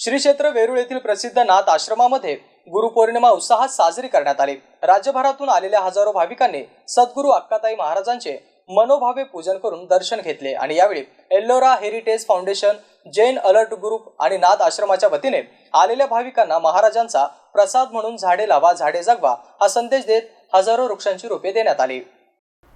श्री क्षेत्र वेरूळ येथील प्रसिद्ध नाथ आश्रमामध्ये गुरुपौर्णिमा उत्साहात साजरी करण्यात आली. राज्यभरातून आलेल्या हजारो भाविकांनी सद्गुरू अक्काताई महाराजांचे मनोभावे पूजन करून दर्शन घेतले आणि यावेळी Ellora heritage foundation Jain alert group आणि नाथ आश्रमाच्या वतीने आलेल्या भाविकांना महाराजांचा प्रसाद म्हणून झाडे लावा झाडे जगवा हा संदेश देत हजारो वृक्षांची रोपे देण्यात आली.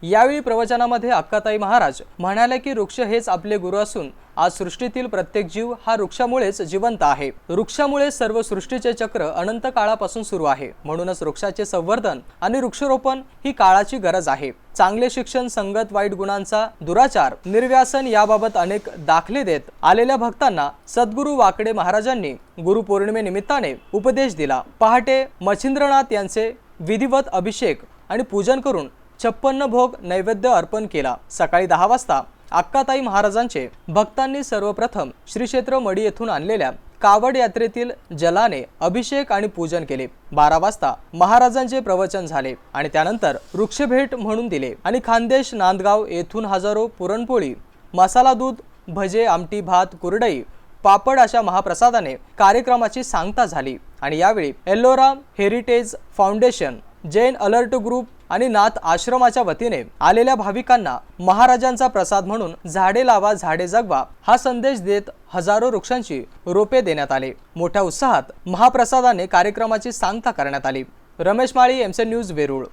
यावेळी प्रवचनामध्ये अक्काताई महाराज म्हणाले की वृक्ष हेच आपले गुरु असून आज सृष्टीतील प्रत्येक जीव हा वृक्षामुळेच जिवंत आहे. वृक्षामुळे सर्व सृष्टीचे चक्र अनंत काळापासून सुरू आहे. म्हणूनच वृक्षाचे संवर्धन आणि वृक्षारोपण ही काळाची गरज आहे. चांगले शिक्षण संगत वाईट गुणांचा दुराचार निर्व्यासन याबाबत अनेक दाखले देत आलेल्या भक्तांना सद्गुरू वाकडे महाराजांनी गुरुपौर्णिमेनिमित्ताने उपदेश दिला. पहाटे मच्छिंद्रनाथ यांचे विधिवत अभिषेक आणि पूजन करून छप्पन्न भोग नैवेद्य अर्पण केला. सकाळी दहा वाजता अक्काताई महाराजांचे भक्तांनी सर्वप्रथम श्री क्षेत्र मडी येथून आणलेल्या कावड यात्रेतील जलाने अभिषेक आणि पूजन केले. बारा वाजता महाराजांचे प्रवचन झाले आणि त्यानंतर वृक्षभेट म्हणून दिले आणि खानदेश नांदगाव येथून हजारो पुरणपोळी मसाला दूध भजे आमटी भात कुरडई पापड अशा महाप्रसादाने कार्यक्रमाची सांगता झाली. आणि यावेळी Ellora heritage foundation Jain alert group आणि नाथ आश्रमाच्या वतीने आलेल्या भाविकांना महाराजांचा प्रसाद म्हणून झाडे लावा झाडे जगवा हा संदेश देत हजारो वृक्षांची रोपे देण्यात आले. मोठ्या उत्साहात महाप्रसादाने कार्यक्रमाची सांगता करण्यात आली. रमेश माळी एमसे न्यूज वेरूळ.